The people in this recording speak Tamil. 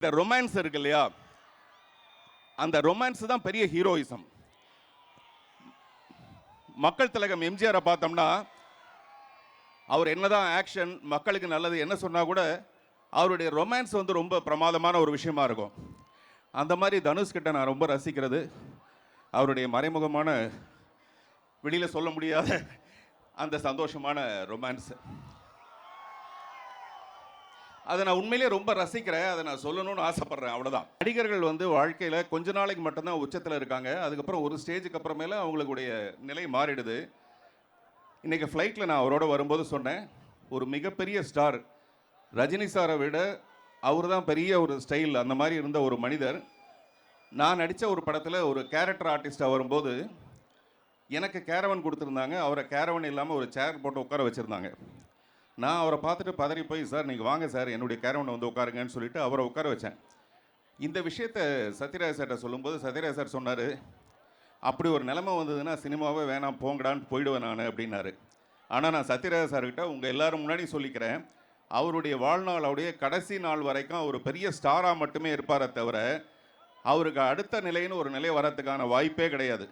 இந்த ரொமான்ஸ் இருக்கு இல்லையா? அந்த ரொமான்ஸ் தான் பெரிய ஹீரோயிசம் மக்கள் திலகம் எம்ஜிஆரை பார்த்தோம்னா அவர் என்னதான் ஆக்ஷன் மக்களுக்கு நல்லது என்ன சொன்னால் கூட அவருடைய ரொமான்ஸ் வந்து ரொம்ப பிரமாதமான ஒரு விஷயமா இருக்கும். அந்த மாதிரி தனுஷ் கிட்ட நான் ரொம்ப ரசிக்கிறது. அவருடைய மறைமுகமான வெளியில் சொல்ல முடியாத அந்த சந்தோஷமான ரொமான்ஸு அதை நான் உண்மையிலேயே ரொம்ப ரசிக்கிறேன். அதை நான் சொல்லணும்னு ஆசைப்பட்றேன். அவ்வளோதான் நடிகர்கள் வந்து வாழ்க்கையில் கொஞ்ச நாளைக்கு மட்டும்தான் உச்சத்தில் இருக்காங்க. அதுக்கப்புறம் ஒரு ஸ்டேஜுக்கு அப்புறமேல அவங்களுடைய நிலை மாறிடுது. இன்றைக்கி ஃப்ளைட்டில் நான் அவரோட வரும்போது சொன்னேன். ஒரு மிகப்பெரிய ஸ்டார் ரஜினி சாரை விட அவர் தான் பெரிய ஒரு ஸ்டைல் அந்த மாதிரி இருந்த ஒரு மனிதர். நான் நடித்த ஒரு படத்தில் ஒரு கேரக்டர் ஆர்டிஸ்ட்டாக வரும்போது எனக்கு கேரவன் கொடுத்துருந்தாங்க. அவரை கேரவன் இல்லாமல் ஒரு சேர் போட்டு உட்கார வச்சுருந்தாங்க. நான் அவரை பார்த்துட்டு பதறி போய் சார் நீங்கள் வாங்க சார். என்னுடைய கேரவனை வந்து உட்காருங்கன்னு சொல்லிட்டு அவரை உட்கார வச்சேன். இந்த விஷயத்தை சத்யராஜ் சார்கிட்ட சொல்லும்போது சத்யராஜ் சார் சொன்னார் அப்படி ஒரு நிலைமை வந்ததுன்னா சினிமாவே வேணாம் போங்கடான்னு போயிடுவேன் நான் அப்படின்னாரு. ஆனால் நான் சத்யராஜ் சார்கிட்ட உங்கள் எல்லோரும் முன்னாடி சொல்லிக்கிறேன் அவருடைய வாழ்நாள் அவருடைய கடைசி நாள் வரைக்கும் அவர் பெரிய ஸ்டாராக மட்டுமே இருப்பாரே தவிர அவருக்கு அடுத்த நிலைன்னு ஒரு நிலை வரத்துக்கான வாய்ப்பே கிடையாது.